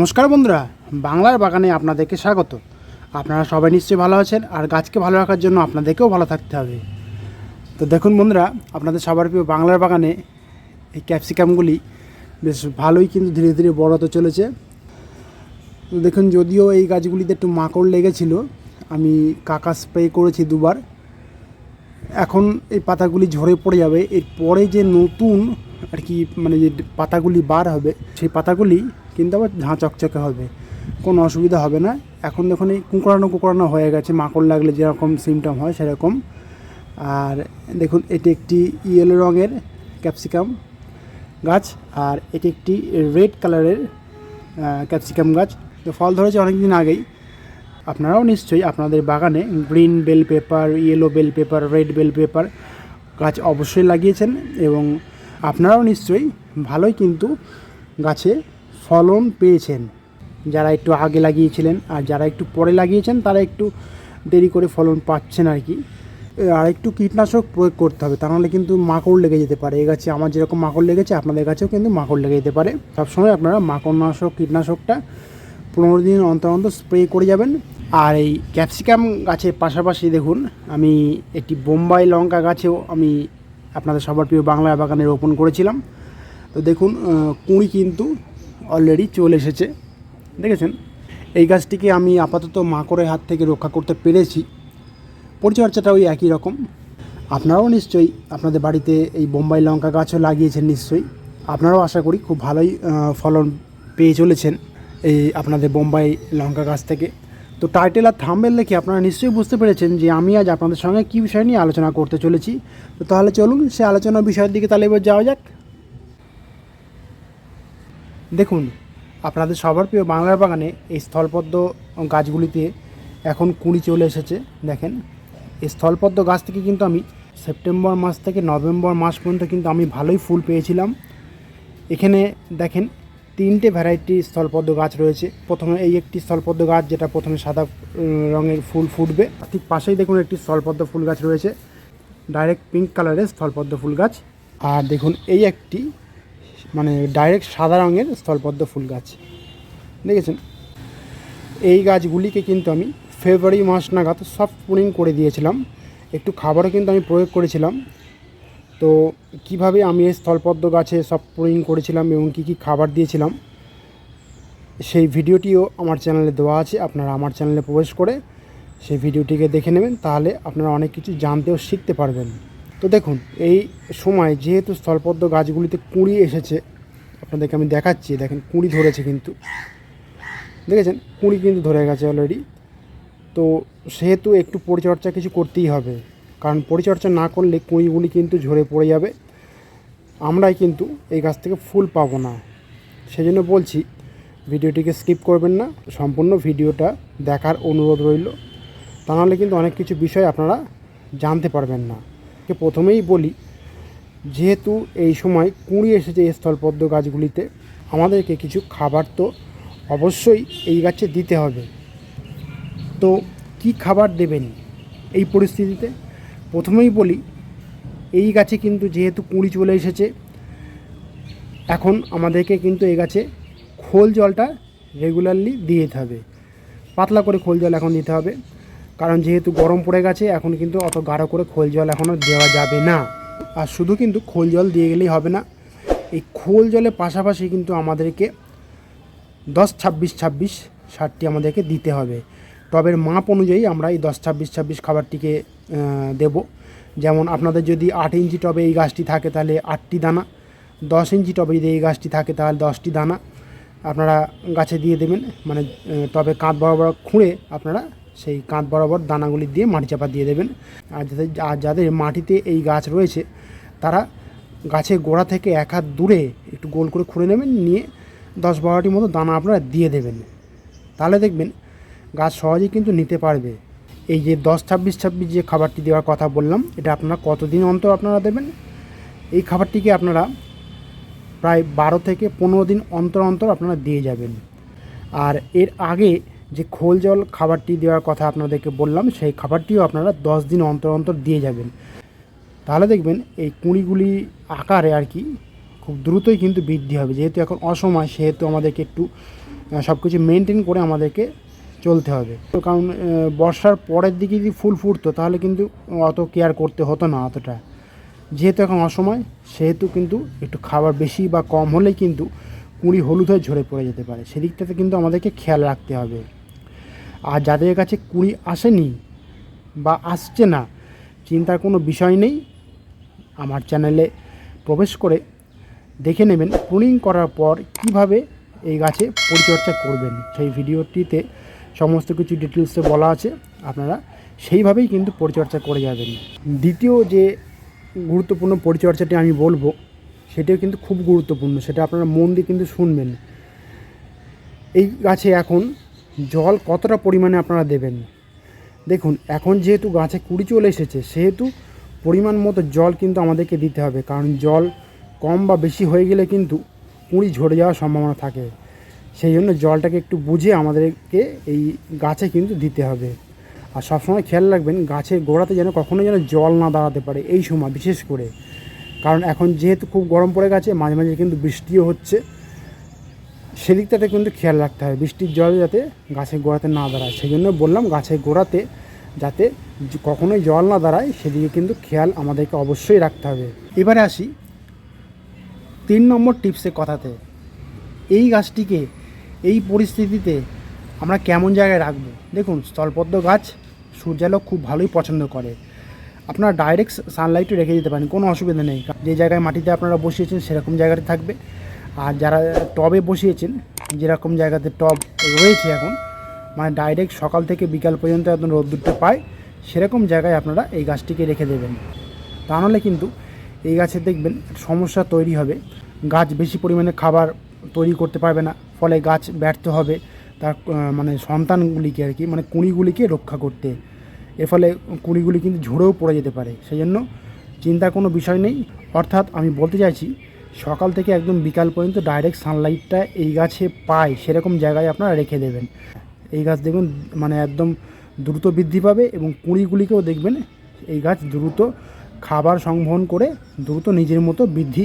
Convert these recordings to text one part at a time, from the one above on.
নমস্কার বন্ধুরা, বাংলার বাগানে আপনাদেরকে স্বাগত। আপনারা সবাই নিশ্চয়ই ভালো আছেন, আর গাছকে ভালো রাখার জন্য আপনাদেরকেও ভালো থাকতে হবে। তো দেখুন বন্ধুরা, আপনাদের সবার প্রিয় বাংলার বাগানে এই ক্যাপসিকামগুলি বেশ ভালোই কিন্তু ধীরে ধীরে বড় হতে চলেছে। তো দেখুন, যদিও এই গাছগুলিতে একটু মাকড় লেগেছিল, আমি কাকা স্প্রে করেছি দুবার। এখন এই পাতাগুলি ঝরে পড়ে যাবে, এরপরে যে নতুন আর কি মানে যে পাতাগুলি বার হবে, সেই পাতাগুলি কিন্তু আবার ঝাঁ চকচকে হবে। কোনো অসুবিধা হবে না। এখন দেখুন এই কুঁকড়ানো কুঁকড়ানো হয়ে গেছে, মাকড় লাগলে যেরকম সিমটম হয় সেরকম। আর দেখুন, এটি একটি ইয়েলো রঙের ক্যাপসিকাম গাছ, আর এটি একটি রেড কালারের ক্যাপসিকাম গাছ। তো ফল ধরেছে অনেক দিন আগেই। আপনারাও নিশ্চয়ই আপনাদের বাগানে green bell pepper yellow bell pepper red bell pepper গাছ অবশ্যই লাগিয়েছেন এবং আপনারাও নিশ্চয়ই ভালোই কিন্তু গাছে ফলন পেয়েছেন। যারা একটু আগে লাগিয়েছিলেন আর যারা একটু পরে লাগিয়েছেন, তারা একটু দেরি করে ফলন পাচ্ছেন আর কি। আর একটু কীটনাশক প্রয়োগ করতে হবে, তা নাহলে কিন্তু মাকড় লেগে যেতে পারে। এ গাছে আমার যেরকম মাকড় লেগেছে, আপনাদের গাছেও কিন্তু মাকড় লেগে যেতে পারে। সবসময় আপনারা মাকড়নাশক, কীটনাশকটা পনেরো দিন অন্তর অন্তর স্প্রে করে যাবেন। আর এই ক্যাপসিকাম গাছের পাশাপাশি দেখুন, আমি একটি বোম্বাই লঙ্কা গাছেও আমি আপনাদের সবার প্রিয় বাংলা বাগানে রোপণ করেছিলাম। তো দেখুন কুঁড়ি কিন্তু অলরেডি চলে এসেছে। দেখেছেন? এই গাছটিকে আমি আপাতত মাকড়ের হাত থেকে রক্ষা করতে পেরেছি। পরিচর্যাটা ওই একই রকম। আপনারাও নিশ্চয়ই আপনাদের বাড়িতে এই বোম্বাই লঙ্কা গাছও লাগিয়েছেন নিশ্চয়ই। আপনারাও আশা করি খুব ভালোই ফলন পেয়ে চলেছেন এই আপনাদের বোম্বাই লঙ্কা গাছ থেকে। তো টাইটেল আর থাম্বেল দেখে আপনারা নিশ্চয়ই বুঝতে পেরেছেন যে আমি আজ আপনাদের সঙ্গে কী বিষয় নিয়ে আলোচনা করতে চলেছি। তো তাহলে চলুন সে আলোচনার বিষয়ের দিকে তাহলে এবার যাওয়া যাক। দেখুন, আপনাদের সবার প্রিয় বাংলার বাগানে এই স্থলপদ্ম গাছগুলিতে এখন কুঁড়ি চলে এসেছে, দেখেন। এই স্থলপদ্ম গাছ থেকে কিন্তু আমি সেপ্টেম্বর মাস থেকে নভেম্বর মাস পর্যন্ত কিন্তু আমি ভালোই ফুল পেয়েছিলাম। এখানে দেখেন, তিনটে ভ্যারাইটি স্থলপদ্ম গাছ রয়েছে। প্রথমে এই একটি স্থলপদ্ম গাছ যেটা প্রথমে সাদা রঙের ফুল ফুটবে। ঠিক পাশেই দেখুন একটি স্থলপদ্ম ফুল গাছ রয়েছে। ডাইরেক্ট পিঙ্ক কালারের স্থলপদ্ম ফুল গাছ। আর দেখুন, এই একটি মানে ডাইরেক্ট সাদা রঙের স্থলপদ্ম ফুল গাছ। দেখেছেন? এই গাছগুলিকে কিন্তু আমি ফেব্রুয়ারি মাস নাগাদ সফট পুনিং করে দিয়েছিলাম। একটু খাবারও কিন্তু আমি প্রয়োগ করেছিলাম। তো কীভাবে আমি এই স্থলপদ্ম গাছে সফট পুনিং করেছিলাম এবং কী কী খাবার দিয়েছিলাম, সেই ভিডিওটিও আমার চ্যানেলে দেওয়া আছে। আপনারা আমার চ্যানেলে প্রবেশ করে সেই ভিডিওটিকে দেখে নেবেন, তাহলে আপনারা অনেক কিছু জানতেও শিখতে পারবেন। তো দেখুন, এই সময় যেহেতু স্থলপদ্ম গাছগুলিতে কুঁড়ি এসেছে, আপনাদেরকে আমি দেখাচ্ছি, দেখেন কুঁড়ি ধরেছে কিন্তু। দেখেছেন? কুঁড়ি কিন্তু ধরে গেছে অলরেডি তো সেহেতু একটু পরিচর্যা কিছু করতেই হবে, কারণ পরিচর্যা না করলে কুঁড়িগুলি কিন্তু ঝরে পড়ে যাবে। আমরাই কিন্তু এই গাছ থেকে ফুল পাবো না। সেজন্য বলছি, ভিডিওটিকে স্কিপ করবেন না, সম্পূর্ণ ভিডিওটা দেখার অনুরোধ রইল। তা নাহলে কিন্তু অনেক কিছু বিষয় আপনারা জানতে পারবেন না। কে প্রথমেই বলি, যেহেতু এই সময় কুঁড়ি এসেছে এই স্থলপদ্ম গাছগুলিতে, আমাদেরকে কিছু খাবার তো অবশ্যই এই গাছে দিতে হবে। তো কি খাবার দেবেন এই পরিস্থিতিতে? প্রথমেই বলি, এই গাছে কিন্তু যেহেতু কুঁড়ি চলে এসেছে, এখন আমাদেরকে কিন্তু এই গাছে খোল জলটা রেগুলারলি দিয়ে দিতে হবে। পাতলা করে খোল জল এখন দিতে হবে। কারণ যেহেতু গরম পড়ে গেছে, এখন কিন্তু অত গাঢ় করে খোল জল এখনও দেওয়া যাবে না। আর শুধু কিন্তু খোল জল দিয়ে গেলেই হবে না, এই খোল জলের পাশাপাশি কিন্তু আমাদেরকে দশ ছাব্বিশ ছাব্বিশ সারটি আমাদেরকে দিতে হবে। টবের মাপ অনুযায়ী আমরা এই দশ ছাব্বিশ ছাব্বিশ খাবারটিকে দেব। যেমন আপনাদের যদি আট ইঞ্চি টবে এই গাছটি থাকে তাহলে আটটি দানা, দশ ইঞ্চি টবে যদি এই গাছটি থাকে তাহলে দশটি দানা। আপনারা গাছে দিয়ে দেবেন মানে টবে কাঁধ বরাবর খুঁড়ে আপনারা সেই কাঁধ বরাবর দানাগুলি দিয়ে মাটি চাপা দিয়ে দেবেন। আর যাদের আর যাদের মাটিতে এই গাছ রয়েছে, তারা গাছের গোড়া থেকে এক হাত দূরে একটু গোল করে খুঁড়ে নেবেন, নিয়ে দশ বারোটির মতো দানা আপনারা দিয়ে দেবেন। তাহলে দেখবেন গাছ সহজেই কিন্তু নিতে পারবে। এই যে দশ ছাব্বিশ ছাব্বিশ যে খাবারটি দেওয়ার কথা বললাম, এটা আপনারা কতদিন অন্তর আপনারা দেবেন? এই খাবারটিকে আপনারা প্রায় বারো থেকে পনেরো দিন অন্তর অন্তর আপনারা দিয়ে যাবেন। আর এর আগে যে খোল জল খাবারটি দেওয়ার কথা আপনাদেরকে বললাম, সেই খাবারটিও আপনারা দশ দিন অন্তর অন্তর দিয়ে যাবেন। তাহলে দেখবেন এই কুঁড়িগুলি আকারে আর কি খুব দ্রুতই কিন্তু বৃদ্ধি হবে। যেহেতু এখন অসময়, সেহেতু আমাদেরকে একটু সব কিছু মেনটেন করে আমাদেরকে চলতে হবে। তো কারণ বর্ষার পরের দিকে যদি ফুল ফুটতো, তাহলে কিন্তু অত কেয়ার করতে হতো না অতটা। যেহেতু এখন অসময়, সেহেতু কিন্তু একটু খাবার বেশি বা কম হলেই কিন্তু কুঁড়ি হলুদ হয়ে ঝরে পড়ে যেতে পারে। সেদিকটাতে কিন্তু আমাদেরকে খেয়াল রাখতে হবে। আর যাদের কাছে কুঁড়ি আসেনি বা আসছে না, চিন্তার কোনো বিষয় নেই, আমার চ্যানেলে প্রবেশ করে দেখে নেবেন প্রুনিং করার পর কীভাবে এই গাছে পরিচর্যা করবেন। সেই ভিডিওটিতে সমস্ত কিছু ডিটেলসে বলা আছে, আপনারা সেইভাবেই কিন্তু পরিচর্যা করে যাবেন। দ্বিতীয় যে গুরুত্বপূর্ণ পরিচর্যাটি আমি বলব, সেটাও কিন্তু খুব গুরুত্বপূর্ণ, সেটা আপনারা মন দিয়ে কিন্তু শুনবেন। এই গাছে এখন জল কতটা পরিমাণে আপনারা দেবেন? দেখুন, এখন যেহেতু গাছে কুড়ি চলে এসেছে, সেহেতু পরিমাণ মতো জল কিন্তু আমাদেরকে দিতে হবে। কারণ জল কম বা বেশি হয়ে গেলে কিন্তু কুঁড়ি ঝরে যাওয়ার সম্ভাবনা থাকে। সেই জন্য জলটাকে একটু বুঝে আমাদেরকে এই গাছে কিন্তু দিতে হবে। আর সবসময় খেয়াল রাখবেন, গাছের গোড়াতে যেন কখনো যেন জল না দাঁড়াতে পারে এই সময়, বিশেষ করে। কারণ এখন যেহেতু খুব গরম পড়ে গেছে, মাঝে মাঝে কিন্তু বৃষ্টিও হচ্ছে। সেদিকটাতে কিন্তু খেয়াল রাখতে হবে বৃষ্টির জল যাতে গাছের গোড়াতে না দাঁড়ায়। সেই জন্য বললাম গাছের গোড়াতে যাতে কখনোই জল না দাঁড়ায়, সেদিকে কিন্তু খেয়াল আমাদেরকে অবশ্যই রাখতে হবে। এবারে আসি তিন নম্বর টিপসের কথাতে। এই গাছটিকে এই পরিস্থিতিতে আমরা কেমন জায়গায় রাখব? দেখুন, স্থলপদ্ম গাছ সূর্যালোক খুব ভালোই পছন্দ করে। আপনারা ডাইরেক্ট সানলাইটে রেখে দিতে পারেন, কোনো অসুবিধা নেই। যে জায়গায় মাটিতে আপনারা বসিয়েছেন, সেরকম জায়গাতে থাকবে। আর যারা টবে বসিয়েছেন, যেরকম জায়গাতে টব রয়েছে এখন মানে ডাইরেক্ট সকাল থেকে বিকাল পর্যন্ত একদম রোদ্দুরটা পায়, সেরকম জায়গায় আপনারা এই গাছটিকে রেখে দেবেন। তা নাহলে কিন্তু এই গাছে দেখবেন সমস্যা তৈরি হবে। গাছ বেশি পরিমাণে খাবার তৈরি করতে পারবে না, ফলে গাছ ব্যর্থ হবে তার মানে সন্তানগুলিকে আর কি মানে কুঁড়িগুলিকে রক্ষা করতে। এর ফলে কুঁড়িগুলি কিন্তু ঝরেও পড়ে যেতে পারে। সেই জন্য চিন্তার কোনো বিষয় নেই। অর্থাৎ আমি বলতে চাইছি সকাল থেকে একদম বিকাল পর্যন্ত ডাইরেক্ট সানলাইটটা এই গাছে পায়, সেরকম জায়গায় আপনারা রেখে দেবেন। এই গাছ দেখবেন মানে একদম দ্রুত বৃদ্ধি পাবে এবং কুঁড়িগুলিকেও দেখবেন, এই গাছ দ্রুত খাবার সংবহন করে দ্রুত নিজের মতো বৃদ্ধি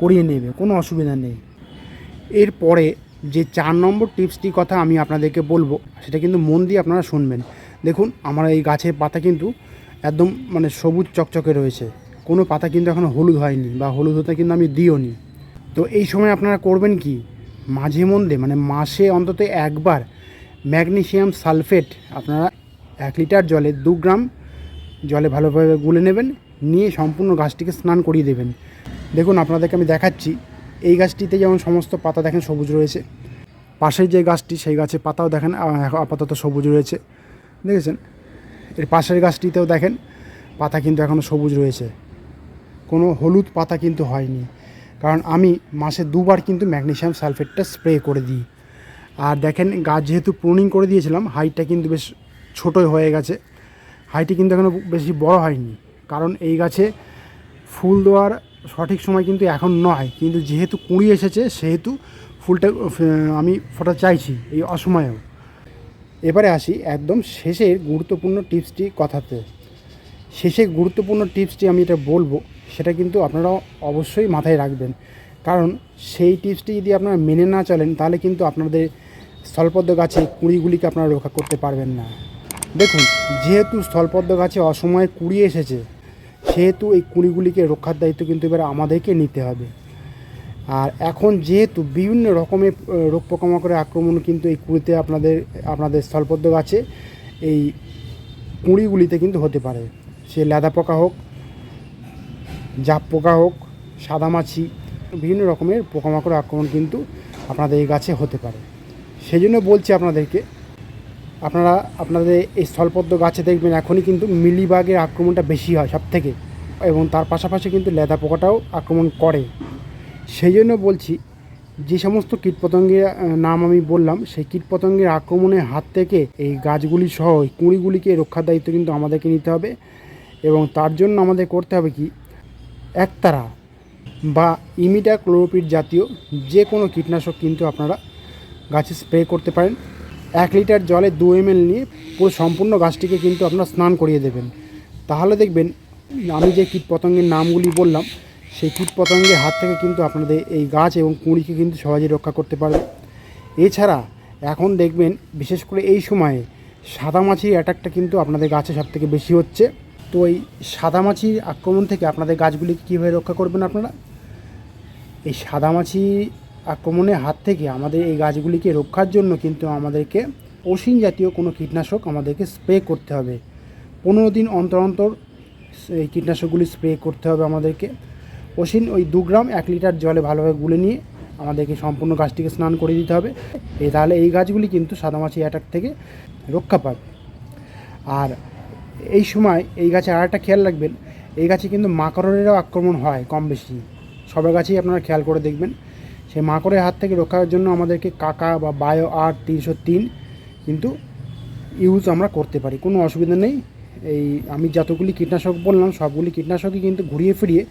করিয়ে নেবে, কোনো অসুবিধা নেই। এরপরে যে চার নম্বর টিপসটির কথা আমি আপনাদেরকে বলব, সেটা কিন্তু মন দিয়ে আপনারা শুনবেন। দেখুন, আমার এই গাছের পাতা কিন্তু একদম মানে সবুজ চকচকে রয়েছে। কোনো পাতা কিন্তু এখনও হলুদ হয়নি বা হলুদ হতে কিন্তু আমি দিও নি তো এই সময় আপনারা করবেন কি? মাঝে মধ্যে মানে মাসে অন্তত একবার ম্যাগনেসিয়াম সালফেট আপনারা এক লিটার জলে দু গ্রাম জলে ভালোভাবে গুলে নেবেন, নিয়ে সম্পূর্ণ গাছটিকে স্নান করিয়ে দেবেন। দেখুন, আপনাদেরকে আমি দেখাচ্ছি। এই গাছটিতে যেমন সমস্ত পাতা দেখেন সবুজ রয়েছে। পাশের যে গাছটি, সেই গাছের পাতাও দেখেন আপাতত সবুজ রয়েছে। দেখেছেন? এর পাশের গাছটিতেও দেখেন, পাতা কিন্তু এখনও সবুজ রয়েছে। কোনো হলুদ পাতা কিন্তু হয়নি। কারণ আমি মাসে দুবার কিন্তু ম্যাগনেশিয়াম সালফেটটা স্প্রে করে দিই। আর দেখেন, গাছ যেহেতু প্রুনিং করে দিয়েছিলাম, হাইটটা কিন্তু বেশ ছোটোই হয়ে গেছে। হাইটটি কিন্তু এখনও বেশি বড় হয়নি। কারণ এই গাছে ফুল দেওয়ার সঠিক সময় কিন্তু এখন নয়। কিন্তু যেহেতু কুঁড়ি এসেছে, সেহেতু ফুলটা আমি ফোটা চাইছি এই অসময়েও। এবারে আসি একদম শেষের গুরুত্বপূর্ণ টিপসটি কথাতে। শেষে গুরুত্বপূর্ণ টিপসটি আমি এটা বলব। সেটা কিন্তু আপনারা অবশ্যই মাথায় রাখবেন। কারণ সেই টিপসটি যদি আপনারা মেনে না চলেন, তাহলে কিন্তু আপনাদের স্থলপদ্ম গাছে কুঁড়িগুলিকে আপনারা রক্ষা করতে পারবেন না। দেখুন, যেহেতু স্থলপদ্ম গাছে অসময়ে কুড়ি এসেছে, সেহেতু এই কুঁড়িগুলিকে রক্ষার দায়িত্ব কিন্তু এবার আমাদেরকে নিতে হবে। আর এখন যেহেতু বিভিন্ন রকমের রোগ পোকামাকড়ের আক্রমণ কিন্তু এই কুড়িতে আপনাদের আপনাদের স্থলপদ্ম গাছে এই কুঁড়িগুলিতে কিন্তু হতে পারে। সে লেদা পোকা হোক জাপ পোকা হোক সাদামাছি বিভিন্ন রকমের পোকামাকড়ের আক্রমণ কিন্তু আপনাদের এই গাছে হতে পারে। সেই জন্য বলছি আপনাদেরকে, আপনারা, আপনাদের এই স্থলপদ্ম গাছে দেখবেন এখনই কিন্তু মিলিবাগের আক্রমণটা বেশি হয় সব থেকে এবং তার পাশাপাশি কিন্তু লেদা পোকাটাও আক্রমণ করে। সেই জন্য বলছি, যে সমস্ত কীটপতঙ্গের নাম আমি বললাম, সেই কীটপতঙ্গের আক্রমণের হাত থেকে এই গাছগুলি সহ কুঁড়িগুলিকে রক্ষার দায়িত্ব কিন্তু আমাদেরকে নিতে হবে এবং তার জন্য আমাদের করতে হবে কি একতারা বা ইমিটা ক্লোরোপিড জাতীয় যে কোনো কীটনাশক কিন্তু আপনারা গাছে স্প্রে করতে পারেন। এক লিটার জলে দু এম এল নিয়ে পুরো সম্পূর্ণ গাছটিকে কিন্তু আপনারা স্নান করিয়ে দেবেন। তাহলে দেখবেন আমি যে কীটপতঙ্গের নামগুলি বললাম, সেই কীটপতঙ্গের হাত থেকে কিন্তু আপনাদের এই গাছ এবং কুঁড়িকে কিন্তু সহজে রক্ষা করতে পারবে। এছাড়া এখন দেখবেন বিশেষ করে এই সময়ে সাদামাছির অ্যাটাকটা কিন্তু আপনাদের গাছে সব থেকে বেশি হচ্ছে। তো এই সাদামাছির আক্রমণ থেকে আপনাদের গাছগুলিকে কীভাবে রক্ষা করবেন আপনারা? এই সাদামাছি আক্রমণের হাত থেকে আমাদের এই গাছগুলিকে রক্ষার জন্য কিন্তু আমাদেরকে অসীন জাতীয় কোনো কীটনাশক আমাদেরকে স্প্রে করতে হবে। পনেরো দিন অন্তর অন্তর এই কীটনাশকগুলি স্প্রে করতে হবে আমাদেরকে। অসীন ওই দু গ্রাম এক লিটার জলে ভালোভাবে গুলে নিয়ে আমাদেরকে সম্পূর্ণ গাছটিকে স্নান করে দিতে হবে। এই তাহলে এই গাছগুলি কিন্তু সাদামাছি অ্যাটাক থেকে রক্ষা পাবে। আর এই সময় এই গাছে আর একটা খেয়াল রাখবেন, এই গাছে কিন্তু মাকড়েরও আক্রমণ হয় কম বেশি। সবার গাছেই আপনারা খেয়াল করে দেখবেন। সেই মাকড়ের হাত থেকে রক্ষার জন্য আমাদেরকে কাকা বা বায়ো আট তিনশো তিন কিন্তু ইউজ আমরা করতে পারি। কোনো অসুবিধা নেই। এই আমি যতগুলি কীটনাশক বললাম, সবগুলি কীটনাশকই কিন্তু ঘুরিয়ে ফিরিয়ে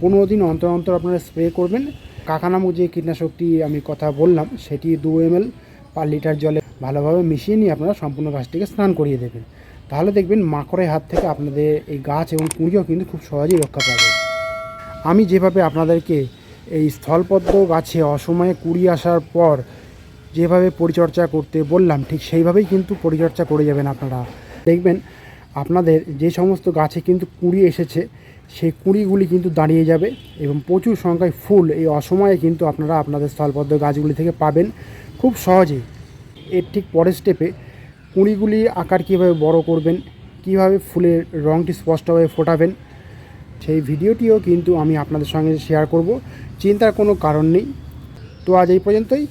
পনেরো দিন অন্তর অন্তর আপনারা স্প্রে করবেন। কাকা নামক যে কীটনাশকটি আমি কথা বললাম, সেটি দু এম এল পার লিটার জলে ভালোভাবে মিশিয়ে নিয়ে আপনারা সম্পূর্ণ গাছটিকে স্নান করিয়ে দেবেন। তাহলে দেখবেন মাকড়ের হাত থেকে আপনাদের এই গাছ এবং কুঁড়িও কিন্তু খুব সহজেই রক্ষা পাবে। আমি যেভাবে আপনাদেরকে এই স্থলপদ্ম গাছে অসময়ে কুড়ি আসার পর যেভাবে পরিচর্যা করতে বললাম, ঠিক সেইভাবেই কিন্তু পরিচর্যা করে যাবেন আপনারা। দেখবেন আপনাদের যে সমস্ত গাছে কিন্তু কুড়ি এসেছে, সেই কুড়িগুলি কিন্তু দাঁড়িয়ে যাবে এবং প্রচুর সংখ্যায় ফুল এই অসময়ে কিন্তু আপনারা আপনাদের স্থলপদ্ম গাছগুলি থেকে পাবেন খুব সহজেই। এর ঠিক পরের স্টেপে কুঁড়িগুলি আকার কীভাবে বড় করবেন, কীভাবে ফুলের রঙটি স্পষ্টভাবে ফোটাবেন, সেই ভিডিওটিও কিন্তু আমি আপনাদের সঙ্গে শেয়ার করব। চিন্তার কোনো কারণ নেই। তো আজ এই পর্যন্তই।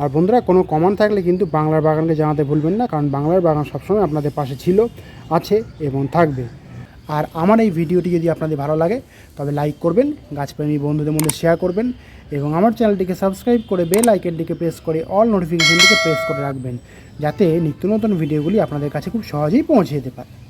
আর বন্ধুরা, কোনো কমেন্ট থাকলে কিন্তু বাংলার বাগানকে জানাতে ভুলবেন না, কারণ বাংলার বাগান সবসময় আপনাদের পাশে ছিল, আছে এবং থাকবে। আর আমার এই ভিডিওটি যদি আপনাদের ভালো লাগে, তবে লাইক করবেন, গাছপ্রেমী বন্ধুদের মধ্যে শেয়ার করবেন এবং আমার চ্যানেলটিকে সাবস্ক্রাইব করে বেল আইকনটিকে প্রেস করে অল নোটিফিকেশানটিকে প্রেস করে রাখবেন। যাতে নিত্য নতুন ভিডিওগুলি আপনাদের কাছে খুব সহজেই পৌঁছে যেতে পারে।